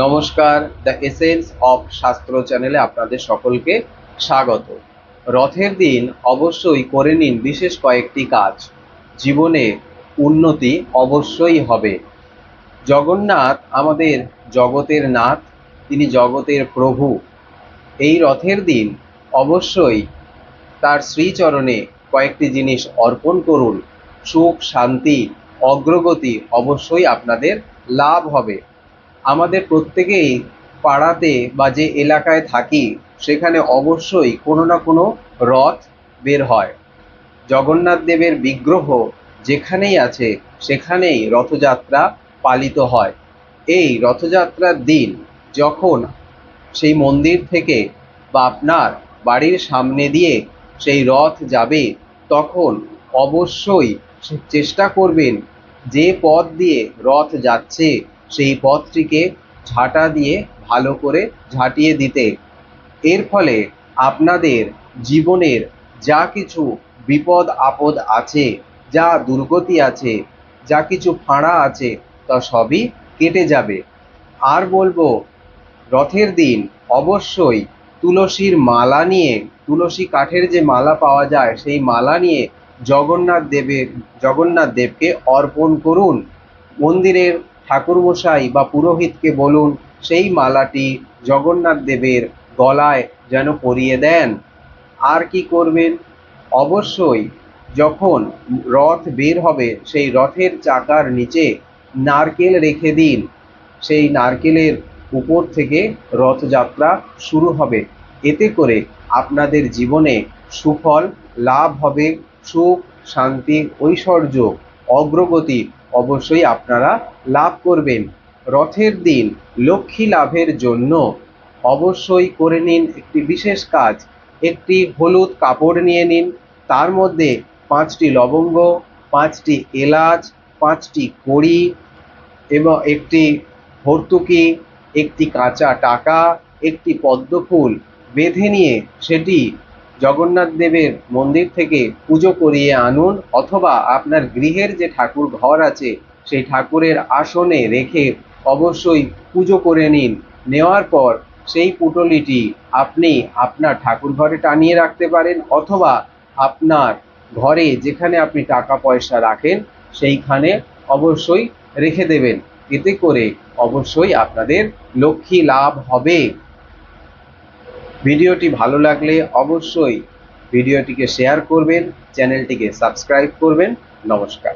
নমস্কার the essence of শাস্ত্র চ্যানেলে আপনাদের সকলকে স্বাগত। রথের দিন অবশ্যই করে নিন বিশেষ কয়েকটি কাজ। জীবনে উন্নতি অবশ্যই হবে। জগন্নাথ আমাদের জগতের নাথ, তিনি জগতের প্রভু। এই রথের দিন অবশ্যই তার শ্রীচরণে কয়েকটি জিনিস অর্পণ করুন। সুখ, শান্তি, অগ্রগতি অবশ্যই আপনাদের লাভ হবে। আমাদের প্রত্যেকেই পাড়াতে বা যে এলাকায় থাকি, সেখানে অবশ্যই কোনো না কোনো রথ বের হয়। জগন্নাথ দেবের বিগ্রহ যেখানেই আছে, সেখানেই রথযাত্রা পালিত হয়। এই রথযাত্রার দিন যখন সেই মন্দির থেকে বা আপনার বাড়ির সামনে দিয়ে সেই রথ যাবে, তখন অবশ্যই চেষ্টা করবেন যে পথ দিয়ে রথ যাচ্ছে সেই পথটিকে ঝাঁটা দিয়ে ভালো করে ঝাঁটিয়ে দিতে। এর ফলে আপনাদের জীবনের যা কিছু বিপদ আপদ আছে, যা দুর্গতি আছে, যা কিছু ফাঁড়া আছে, তা সবই কেটে যাবে। আর বলব, রথের দিন অবশ্যই তুলসীর মালা নিয়ে, তুলসী কাঠের যে মালা পাওয়া যায়, সেই মালা নিয়ে জগন্নাথ দেবের, জগন্নাথ দেবকে অর্পণ করুন। মন্দিরের ঠাকুরমশাই বা পুরোহিতকে বলুন, সেই মালাটি জগন্নাথ দেবের গলায় যেন পরিয়ে দেন। আর কি করবেন? অবশ্যই যখন রথ বের হবে, সেই রথের চাকার নিচে নারকেল রেখে দিন। সেই নারকেলের উপর থেকে রথযাত্রা শুরু হবে। এতে করে আপনাদের জীবনে সুফল লাভ হবে, সুখ, শান্তি, ঐশ্বর্য, অগ্রগতি অবশ্যই আপনারা লাভ করবেন। রথের দিন লক্ষ্মী লাভের জন্য অবশ্যই করে নিন একটি বিশেষ কাজ। একটি হলুদ কাপড় নিয়ে নিন, তার মধ্যে পাঁচটি লবঙ্গ, পাঁচটি এলাচ, পাঁচটি কড়ি এবং একটি ভর্তুকি, একটি কাঁচা টাকা, একটি পদ্মফুল বেঁধে নিয়ে সেটি জগন্নাথ দেবের মন্দির থেকে পুজো করিয়ে আনুন অথবা আপনার গৃহের যে ঠাকুর ঘর আছে, সেই ঠাকুরের আসনে রেখে অবশ্যই পুজো করে নিন। নেওয়ার পর সেই পুটলিটি আপনি আপনার ঠাকুর ঘরে টানিয়ে রাখতে পারেন অথবা আপনার ঘরে যেখানে আপনি টাকা পয়সা রাখেন, সেইখানে অবশ্যই রেখে দেবেন। এতে করে অবশ্যই আপনাদের লক্ষ্মী লাভ হবে। ভিডিওটি ভালো লাগলে অবশ্যই ভিডিওটিকে শেয়ার করবেন চ্যানেলটিকে সাবস্ক্রাইব করবেন। নমস্কার।